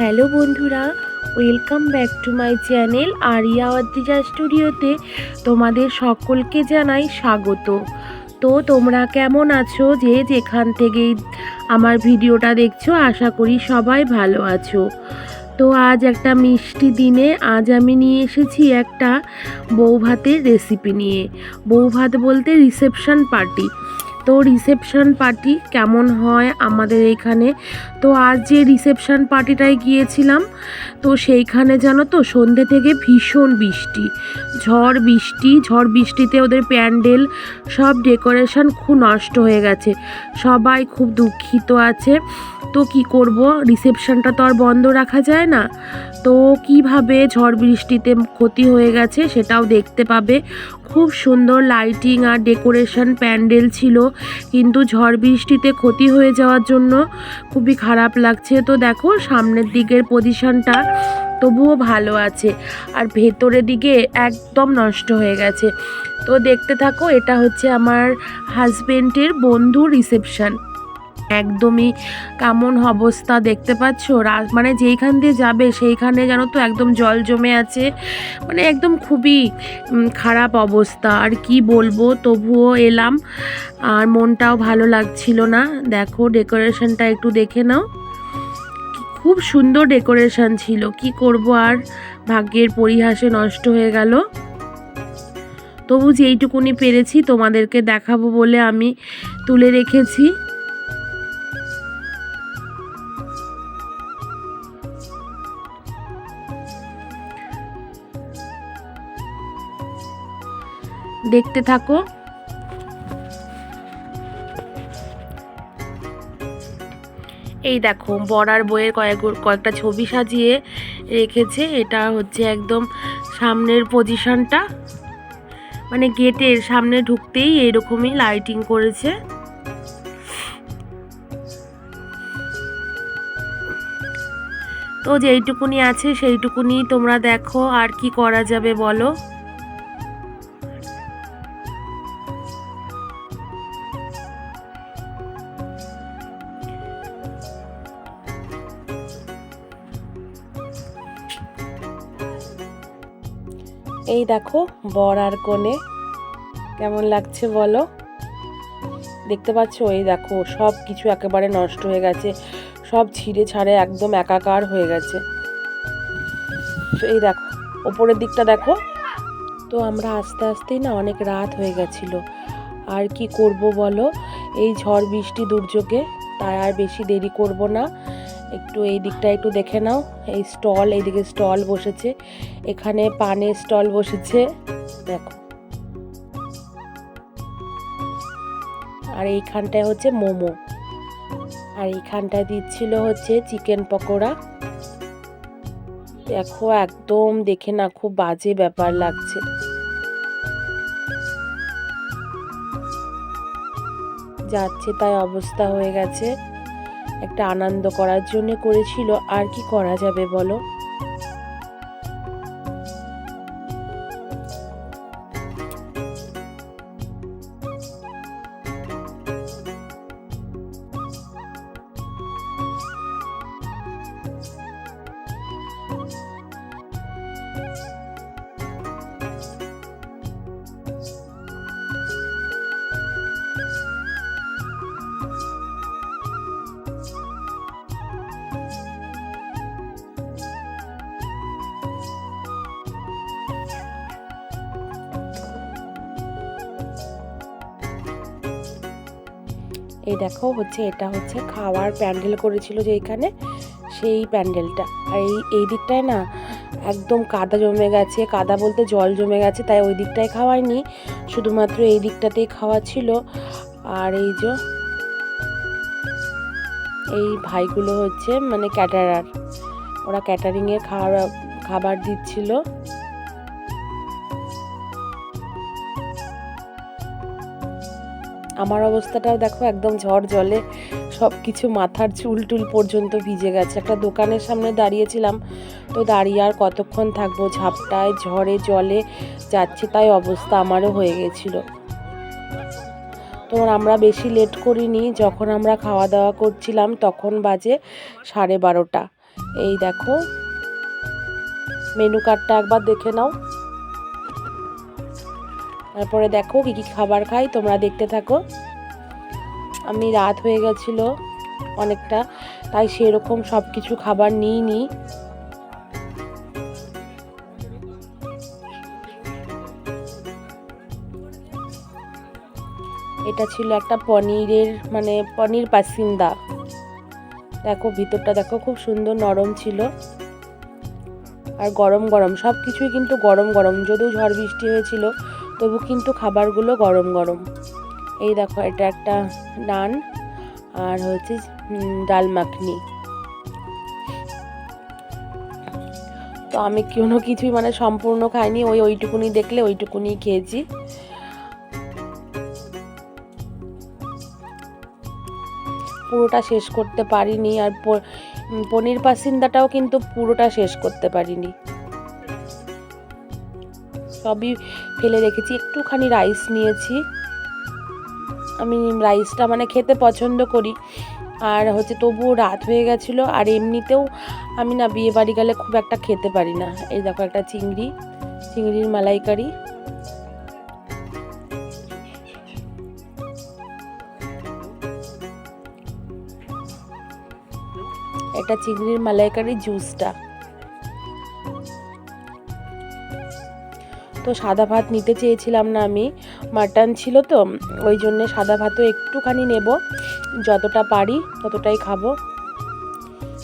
Hello বন্ধুরা welcome back to my channel Ariya Adrija স্টুডিওতে তোমাদের সকলকে জানাই স্বাগত। তো তোমরা কেমন আছো? যে যেখান থেকেই আমার ভিডিওটা দেখছ, আশা করি সবাই ভালো আছো। তো আজ একটা মিষ্টি দিনে আজ আমি নিয়ে এসেছি একটা বৌভাতের রেসিপি নিয়ে। বৌভাত বলতে রিসেপশন পার্টি তো রিসেপশন পার্টি কেমন হয় আমাদের এখানে তো আজ যে রিসেপশন পার্টিটায় গিয়েছিলাম, তো সেইখানে জানো তো সন্ধে থেকে ভীষণ বৃষ্টি। ঝড় বৃষ্টি, ঝড় বৃষ্টিতে ওদের প্যান্ডেল, সব ডেকোরেশন খুব নষ্ট হয়ে গেছে। সবাই খুব দুঃখিত আছে। তো কি করব? রিসেপশনটা তো আর বন্ধ রাখা যায় না। তো কীভাবে ঝড় বৃষ্টিতে ক্ষতি হয়ে গেছে সেটাও দেখতে পাবে। খুব সুন্দর লাইটিং আর ডেকোরেশন প্যান্ডেল ছিল। কিন্তু ঝড় বৃষ্টিতে ক্ষতি হয়ে যাওয়ার জন্য খুবই খারাপ লাগছে। তো দেখো, সামনের দিকের পজিশনটা তবুও ভালো আছে। আর ভেতরের দিকে একদম নষ্ট হয়ে গেছে। তো দেখতে থাকো, এটা হচ্ছে আমার হাজবেন্ডের বন্ধু রিসেপশন একদমই কেমন অবস্থা দেখতে পাচ্ছ? মানে যেইখান দিয়ে যাবে, সেইখানে যেন তো একদম জল জমে আছে। মানে একদম খুবই খারাপ অবস্থা। আর কি বলব, তবুও এলাম। আর মনটাও ভালো লাগছিল না। দেখো, ডেকোরেশনটা একটু দেখে নাও। খুব সুন্দর ডেকোরেশন ছিল। কি করব আর? ভাগ্যের পরিহাসে নষ্ট হয়ে গেল। তবু যেইটুকুনি পেরেছি তোমাদেরকে দেখাবো বলে আমি তুলে রেখেছি। দেখতে থাকো। এই দেখো, বড়ার বইয়ের কয়েক কয়েকটা ছবি সাজিয়ে রেখেছে। এটা হচ্ছে একদম সামনের পজিশনটা। মানে গেটের সামনে ঢুকতেই এরকমই লাইটিং করেছে। তো যেইটুকুনি আছে সেইটুকুনি তোমরা দেখো, আর কি করা যাবে বলো? এই দেখো, বর আর কোণে কেমন লাগছে বলো? দেখতে পাচ্ছ, এই দেখো সব কিছু একেবারে নষ্ট হয়ে গেছে। সব ছিঁড়ে ছাড়ে একদম একাকার হয়ে গেছে। তো এই দেখো, ওপরের দিকটা দেখো। তো আমরা আস্তে আস্তেই না অনেক রাত হয়ে গেছিল। আর কি করব বলো? এই ঝড় বৃষ্টি দুর্যোগে তাই আর বেশি দেরি করব না। একটু এই দিকটা একটু দেখে নাও। এই স্টল, এইদিকে স্টল বসেছে। এখানে পানের স্টল বসেছে। দেখো। আর এইখানটায় হচ্ছে মোমো। আর এইখানটায় দিচ্ছিল হচ্ছে চিকেন পকোড়া। দেখো, একদম দেখে না, খুব বাজে ব্যাপার লাগছে। যাচ্ছে, তাই অবস্থা হয়ে গেছে। একটা আনন্দ করার জন্য করেছিল আর কি করা যাবে বলো? এই দেখো হচ্ছে, এটা হচ্ছে খাওয়ার প্যান্ডেল করেছিল যে এইখানে সেই প্যান্ডেলটা। আর এই এই দিকটায় না একদম কাদা জমে গেছে, কাদা বলতে জল জমে গেছে, তাই ওই দিকটায় খাওয়ায়নি। শুধুমাত্র এই দিকটাতেই খাওয়া ছিল। আর এই যে, এই ভাইগুলো হচ্ছে মানে ক্যাটারার, ওরা ক্যাটারিংয়ে খাওয়া খাবার দিচ্ছিল। আমার অবস্থাটাও দেখো একদম ঝড় জলে সব কিছু মাথার চুল টুল পর্যন্ত ভিজে গেছে। একটা দোকানের সামনে দাঁড়িয়েছিলাম, তো দাঁড়িয়ে আর কতক্ষণ থাকব? ঝাপটায় ঝড়ে জলে যাচ্ছে, তাই অবস্থা আমারও হয়ে গেছিল। তো আমরা বেশি লেট করিনি, যখন আমরা খাওয়া দাওয়া করছিলাম তখন বাজে সাড়ে বারোটা। এই দেখো মেনু কার্ডটা একবার দেখে নাও। তারপরে দেখো কী কী খাবার খাই, তোমরা দেখতে থাকো। আমি রাত হয়ে গেছিল অনেকটা, তাই সেরকম সব কিছু খাবার নিই নি এটা ছিল একটা পনিরের মানে পনির পাসিন্দা। দেখো ভিতরটা দেখো খুব সুন্দর নরম ছিল। আর গরম গরম সব কিছুই কিন্তু গরম গরম, যদিও ঝড় বৃষ্টি হয়েছিল তবু কিন্তু খাবারগুলো গরম গরম। এই দেখো, এটা একটা নান আর হচ্ছে ডাল মাখনি। তো আমি কোনো কিছুই মানে সম্পূর্ণ খাইনি, ওই ওইটুকুনি দেখলে ওইটুকুনি খেয়েছি। পুরোটা শেষ করতে পারিনি আর পনির পাসিন্দাটাও কিন্তু পুরোটা শেষ করতে পারিনি। সবই ফেলে রেখেছি। একটুখানি রাইস নিয়েছি। আমি রাইসটা মানে খেতে পছন্দ করি। আর হচ্ছে তবুও রাত হয়ে গেছিল। আর এমনিতেও আমি না বিয়ে বাড়ি গেলে খুব একটা খেতে পারি না। এই দেখো একটা চিংড়ি, চিংড়ির মালাইকারি। এটা চিংড়ির মালাইকারি জুসটা সাদা ভাত নিতে চেয়েছিলাম না আমি। মাটন ছিল তো, ওই জন্যে সাদা ভাতও একটুখানি নেব। যতটা পারি ততটাই খাব।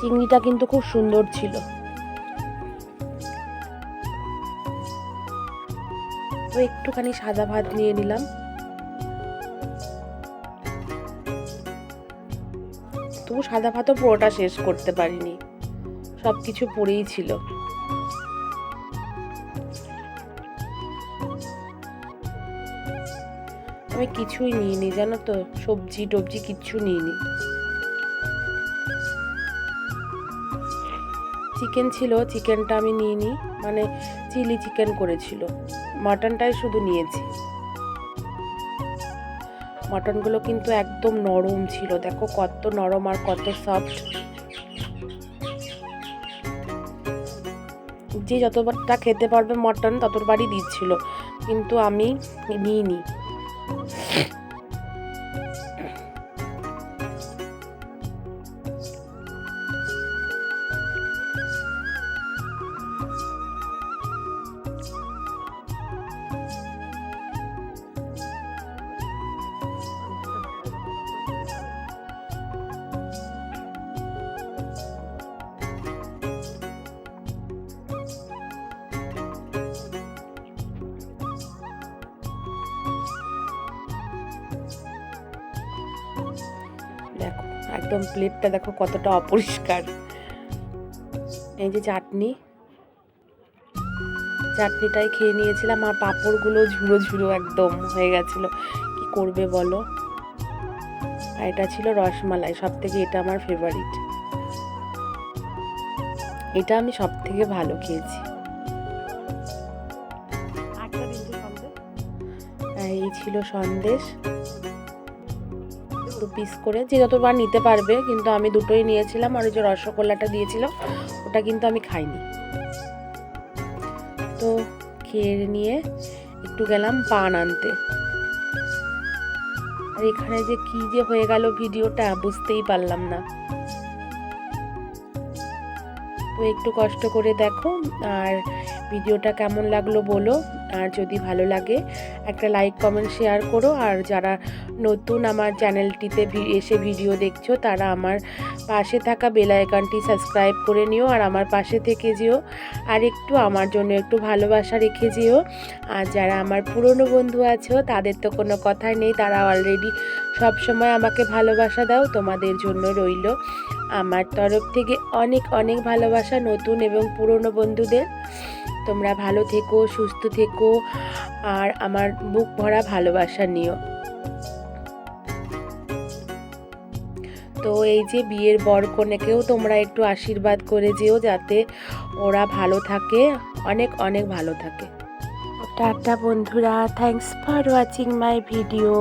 চিংড়িটা কিন্তু খুব সুন্দর ছিল। তো একটুখানি সাদা ভাত নিয়ে নিলাম। তবু সাদা ভাতও পুরোটা শেষ করতে পারিনি। সব কিছু পড়েই ছিল। আমি কিছুই নিইনি, জানো তো? সবজি টবজি কিচ্ছু নিইনি। চিকেন ছিল, চিকেনটা আমি নিইনি মানে চিলি চিকেন করেছিল। মাটনটাই শুধু নিয়েছি। মাটনগুলো কিন্তু একদম নরম ছিল, দেখো কত নরম আর কত সফট যে যতবারটা খেতে পারবে মটন, ততবারই দিচ্ছিল। কিন্তু আমি নিইনি। দেখো একদম প্লেটটা দেখো কতটা অপরিষ্কার। এই যে চাটনি। চাটনিটাই খেয়ে নিয়েছিলাম আর পাঁপড়গুলো ঝুড়ো ঝুড়ো একদম হয়ে গেছিল। কি করবে বলো? আর এটা ছিল রসমালাই সব থেকে এটা আমার ফেভারিট এটা আমি সব থেকে ভালো খেয়েছি। এই ছিল সন্দেশ। দু পিস করে। যে যতবার নিতে পারবে, কিন্তু আমি দুটোই নিয়েছিলাম আর ওই যে রসগোল্লাটা দিয়েছিল, ওটা কিন্তু আমি খাইনি। তো খেয়ে নিয়ে একটু গেলাম পান আনতে। আর এখানে যে কি যে হয়ে গেল ভিডিওটা বুঝতেই পারলাম না। তো একটু কষ্ট করে দেখো, আর ভিডিওটা কেমন লাগল বলো। আর যদি ভালো লাগে, একটা লাইক কমেন্ট শেয়ার করো। আর যারা নতুন আমার চ্যানেলটিতে এসে ভিডিও দেখছ, তারা আমার পাশে থাকা বেল আইকনটি সাবস্ক্রাইব করে নিও। আর আমার পাশে থেকে যেও। আর একটু আমার জন্য একটু ভালোবাসা রেখে যেও। আর যারা আমার পুরনো বন্ধু আছো, তাদের তো কোনো কথাই নেই। তারা অলরেডি সব সময় আমাকে ভালোবাসা দাও, তোমাদের জন্য রইল। আমার তরফ থেকে অনেক অনেক ভালোবাসা নতুন এবং পুরনো বন্ধুদের। তোমরা ভালো থেকো, সুস্থ থেকো, আর আমার বুক ভরা ভালোবাসা নিও। তো এই যে বিয়ের বর কনেকেও তোমরা একটু আশীর্বাদ করে যেও যাতে ওরা ভালো থাকে, অনেক অনেক ভালো থাকে। টাটা বন্ধুরা thanks for watching my video